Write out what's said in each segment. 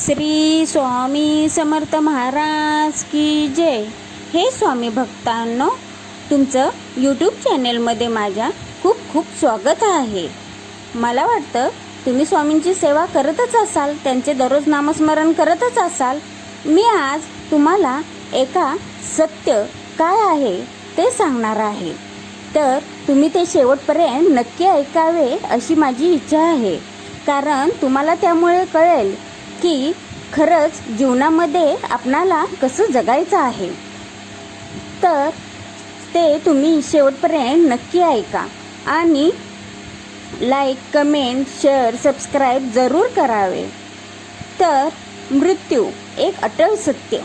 श्री स्वामी समर्थ महाराज की जय. हे स्वामी भक्तांनो तुमचं यूट्यूब चॅनेलमध्ये माझ्या खूप खूप स्वागत आहे. मला वाटतं तुम्ही स्वामींची सेवा करतच असाल त्यांचे दररोज नामस्मरण करतच असाल. मी आज तुम्हाला एका सत्य काय आहे ते सांगणार आहे. तर तुम्ही ते शेवटपर्यंत नक्की ऐकावे अशी माझी इच्छा आहे. कारण तुम्हाला त्यामुळे कळेल की खरंच जीवनामध्ये आपणाला कसं जगायचं आहे? तर ते तुम्ही शेवटपर्यंत नक्की ऐका आणि लाईक कमेंट शेअर सबस्क्राईब जरूर करावे. तर मृत्यू एक अटल सत्य.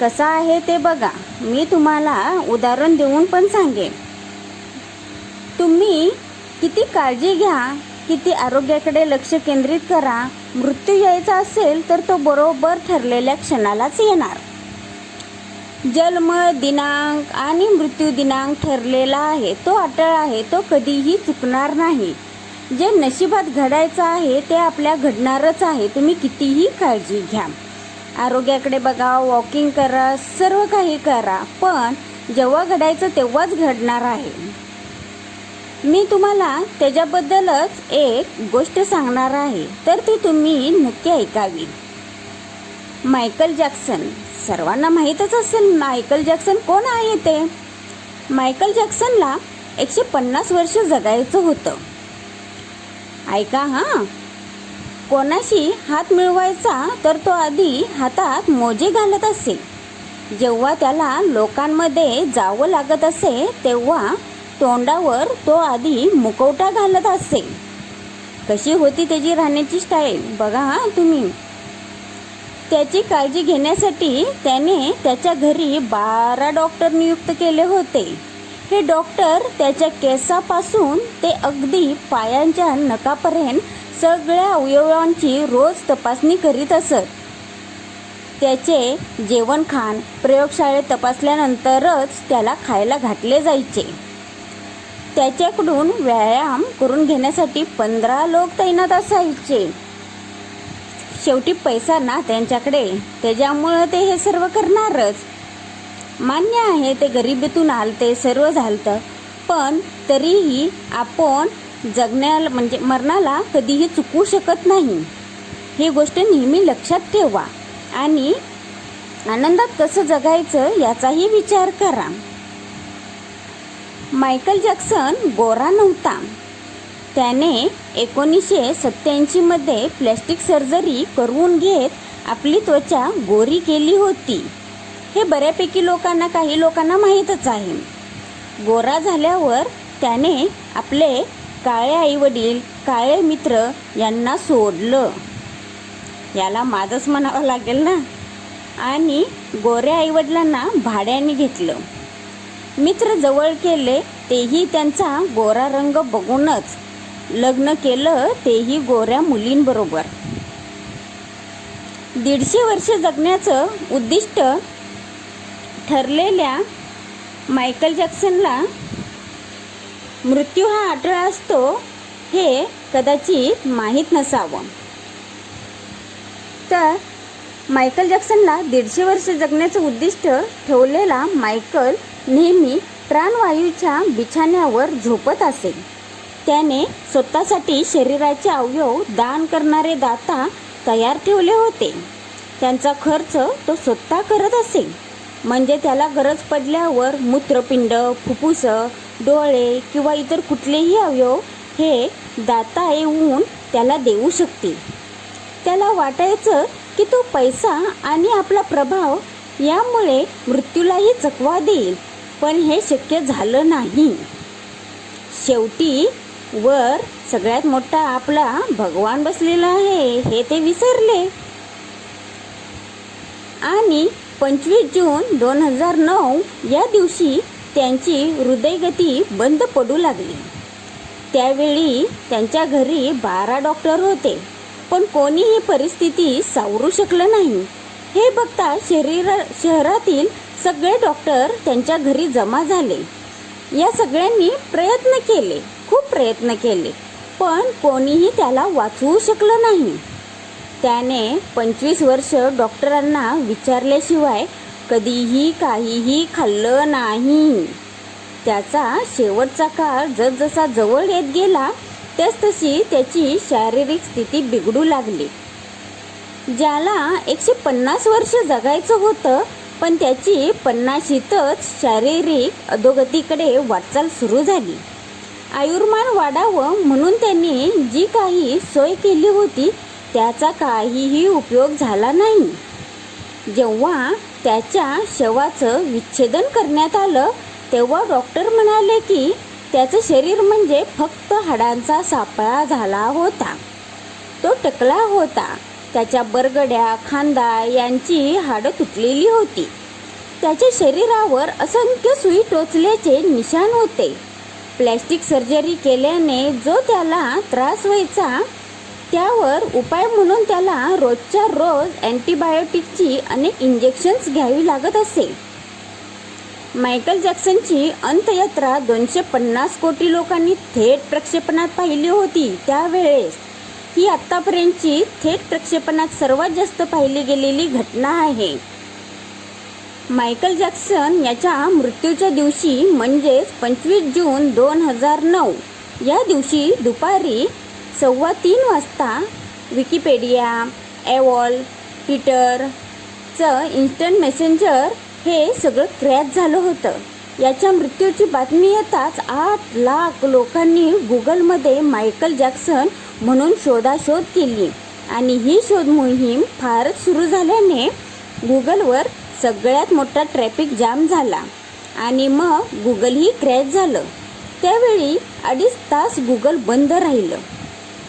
कसा आहे ते बघा. मी तुम्हाला उदाहरण देऊन पण सांगेन. तुम्ही किती काळजी घ्या किती आरोग्याकडे लक्ष केंद्रित करा मृत्यू यायचा असेल तर तो बरोबर ठरलेल्या क्षणालाच येणार. जन्म दिनांक आणि मृत्यू दिनांक ठरलेला आहे तो अटळ आहे तो कधीही चुकणार नाही. जे नशिबात घडायचं आहे ते आपल्या घडणारच आहे तुम्ही कितीही काळजी घ्या. आरोग्याकडे बघा वॉकिंग करा सर्व काही करा पण जेव्हा घडायचं तेव्हाच घडणार आहे. मी तुम्हाला त्याच्याबद्दलच एक गोष्ट सांगणार आहे. तर ती तुम्ही नक्की ऐकावी. Michael Jackson. सर्वांना माहीतच असेल मायकल जॅक्सन कोण आहे ते? मायकल जॅक्सनला एकशे पन्नास वर्ष जगायचं होतं. ऐका हां. कोणाशी हात मिळवायचा तर तो आधी हातात मोजे घालत असे. जेव्हा त्याला लोकांमध्ये जावं लागत असे तेव्हा तोंडावर तो आधी मुकवटा घालत असे कशी होती त्याची राहण्याची स्टाईल बघा हा तुम्ही. त्याची काळजी घेण्यासाठी त्याने त्याच्या घरी बारा डॉक्टर नियुक्त केले होते. हे डॉक्टर त्याच्या केसापासून ते अगदी पायांच्या नकापर्यंत सगळ्या अवयवांची रोज तपासणी करीत असत. त्याचे जेवण खाण प्रयोगशाळेत तपासल्यानंतरच त्याला खायला घातले जायचे. त्याच्याकडून व्यायाम करून घेण्यासाठी पंधरा लोक तैनात असायचे. शेवटी पैसा ना त्यांच्याकडे. त्याच्यामुळं ते हे सर्व करणारच. मान्य आहे ते गरिबीतून आलते सर्व झालतं. पण तरीही आपण जगण्याला म्हणजे मरणाला कधीही चुकू शकत नाही. ही गोष्ट नेहमी लक्षात ठेवा. आणि आनंदात कसं जगायचं याचाही विचार करा. मायकल जॅक्सन गोरा नव्हता. त्याने एकोणीसशे सत्याऐंशीमध्ये प्लॅस्टिक सर्जरी करून घेत आपली त्वचा गोरी केली होती. हे बऱ्यापैकी लोकांना काही लोकांना माहीतच आहे. गोरा झाल्यावर त्याने आपले काळे आईवडील काळे मित्र यांना सोडलं. याला माझंच म्हणावं लागेल ना? आणि गोऱ्या आईवडिलांना भाड्याने घेतलं. मित्र जवळ केले तेही त्यांचा गोरा रंग बघूनच लग्न केलं तेही गोऱ्या मुलींबरोबर. दीडशे वर्ष जगण्याचं उद्दिष्ट ठरलेल्या मायकल जॅक्सनला मृत्यू हा अटळ असतो हे कदाचित माहीत नसावं. तर मायकल जॅक्सनला दीडशे वर्ष जगण्याचं उद्दिष्ट ठेवलेला मायकल नेहमी प्राणवायूच्या बिछाण्यावर झोपत असे. त्याने स्वतःसाठी शरीराचे अवयव दान करणारे दाता तयार ठेवले होते. त्यांचा खर्च तो स्वतः करत असे. म्हणजे त्याला गरज पडल्यावर मूत्रपिंड फुफ्फुस डोळे किंवा इतर कुठलेही अवयव हे दाता येऊन त्याला देऊ शकतील. त्याला वाटायचं की तो पैसा आणि आपला प्रभाव यामुळे मृत्यूलाही चकवा देईल. पण हे शक्य झालं नाही. शेवटी वर सगळ्यात मोठा आपला भगवान बसलेला आहे हे ते विसरले. आणि पंचवीस जून दोन हजार नऊ या दिवशी त्यांची हृदयगती बंद पडू लागली. त्यावेळी त्यांच्या घरी बारा डॉक्टर होते. पण कोणीही परिस्थिती सावरू शकलं नाही. हे बघता शरीर शहरातील सगळे डॉक्टर त्यांच्या घरी जमा झाले. या सगळ्यांनी प्रयत्न केले खूप प्रयत्न केले पण कोणीही त्याला वाचवू शकलं नाही. त्याने पंचवीस वर्ष डॉक्टरांना विचारल्याशिवाय कधीही काहीही खाल्लं नाही. त्याचा शेवटचा काळ जसजसा जवळ येत गेला त्याच तशी त्याची शारीरिक स्थिती बिघडू लागली. ज्याला एकशे पन्नास वर्ष जगायचं होतं पण त्याची पन्नाशीतच शारीरिक अधोगतीकडे वाटचाल सुरू झाली. आयुर्मान वाढावं म्हणून त्यांनी जी काही सोय केली होती त्याचा काहीही उपयोग झाला नाही. जेव्हा त्याच्या शवाचं विच्छेदन करण्यात आलं तेव्हा डॉक्टर म्हणाले की त्याचं शरीर म्हणजे फक्त हाडांचा सापळा झाला होता. तो टकला होता. त्याच्या बरगड्या खांदा यांची हाडं तुटलेली होती. त्याच्या शरीरावर असंख्य सुई टोचल्याचे निशाण होते. प्लॅस्टिक सर्जरी केल्याने जो त्याला त्रास व्हायचा त्यावर उपाय म्हणून त्याला रोजच्या रोज अँटीबायोटिकची अनेक इंजेक्शन्स घ्यावी लागत असे. मायकल जॅक्सनची अंत्ययात्रा दोनशे पन्नास कोटी लोकांनी थेट प्रक्षेपणात पाहिली होती त्यावेळेस. ही आत्तापर्यंतची थेट प्रक्षेपणात सर्वात जास्त पाहिली गेलेली घटना आहे. मायकल जॅक्सन याच्या मृत्यूच्या दिवशी म्हणजेच पंचवीस जून दोन हजार नऊ या दिवशी दुपारी सव्वा तीन वाजता विकिपेडिया ॲवॉल ट्विटरचं इन्स्टंट मेसेंजर हे सगळं क्रॅच झालं होतं. याच्या मृत्यूची बातमी येताच आठ लाख लोकांनी गुगलमध्ये मायकल जॅक्सन म्हणून शोधाशोध केली. आणि ही शोध मोहीम फारच सुरू झाल्याने गुगलवर सगळ्यात मोठा ट्रॅफिक जाम झाला. आणि मग गुगलही क्रॅश झालं. त्यावेळी अडीच तास गुगल बंद राहिलं.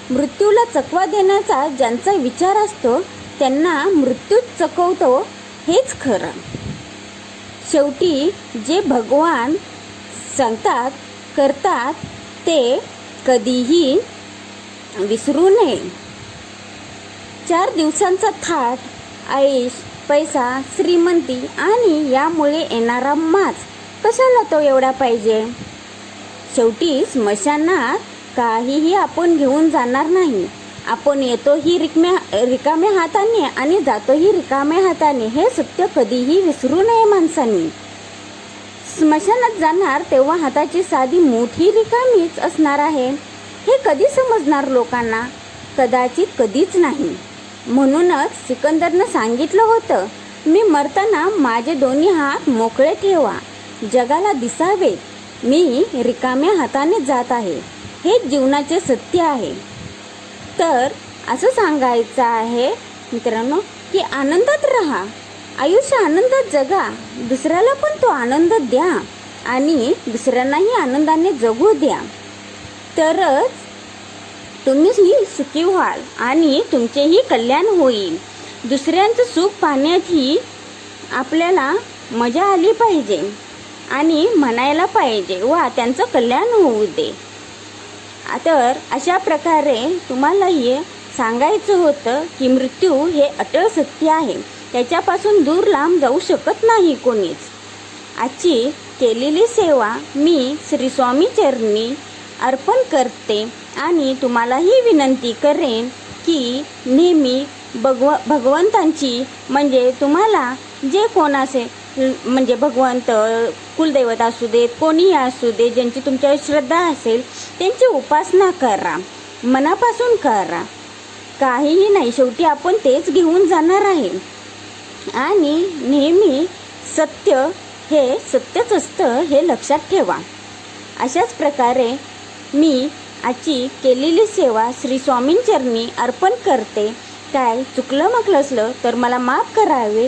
मृत्यूला चकवा देण्याचा ज्यांचा विचार असतो त्यांना मृत्यूच चकवतो हेच खरं. शेवटी जे भगवान सांगतात करतात ते कधीही विसरू नये. चार दिवसांचा थाट आयुष पैसा श्रीमंती आणि यामुळे येणारा माज कशाला तो एवढा पाहिजे? शेवटी स्मशानात काहीही आपण घेऊन जाणार नाही. आपण येतोही रिकम्या रिकाम्या हाताने आणि जातोही रिकाम्या हाताने हे सत्य कधीही विसरू नये माणसांनी. स्मशानात जाणार तेव्हा हाताची साधी मोठी रिकामीच असणार आहे. हे कधी समजणार लोकांना? कदाचित कधीच नाही. म्हणूनच सिकंदरनं सांगितलं होतं मी मरताना माझे दोन्ही हात मोकळे ठेवा. जगाला दिसावेत. मी रिकाम्या हाताने जात आहे. हे जीवनाचे सत्य आहे. तर असं सांगायचं आहे मित्रांनो की आनंदात राहा. आयुष्य आनंदात जगा. दुसऱ्याला पण तो आनंद द्या आणि दुसऱ्यांनाही आनंदाने जगू द्या. तरच तुम्हीही सुखी व्हाल आणि तुमचेही कल्याण होईल. दुसऱ्यांचं सुख पाहण्यातही आपल्याला मजा आली पाहिजे आणि म्हणायला पाहिजे वा त्यांचं कल्याण होऊ दे. तर अशा प्रकारे तुम्हालाही सांगायचं होतं की मृत्यू हे अटळ सत्य आहे. त्याच्यापासून दूर लांब जाऊ शकत नाही कोणीच. आजची केलेली सेवा मी श्री स्वामी चरणी अर्पण करते आणि तुम्हालाही विनंती करेन की नेहमी भगव भगवंतांची म्हणजे तुम्हाला जे कोण म्हणजे भगवंत कुलदैवत असू देत कोणीही असू दे ज्यांची तुमच्यावर श्रद्धा असेल त्यांची उपासना करा मनापासून करा. काहीही नाही शेवटी आपण तेच घेऊन जाणार आहे. आणि नेहमी सत्य हे सत्यच असतं हे लक्षात ठेवा. अशाच प्रकारे मी आजची केलेली सेवा श्री स्वामींचरणी अर्पण करते. काय चुकलं मकलं असलं तर मला माफ करावे.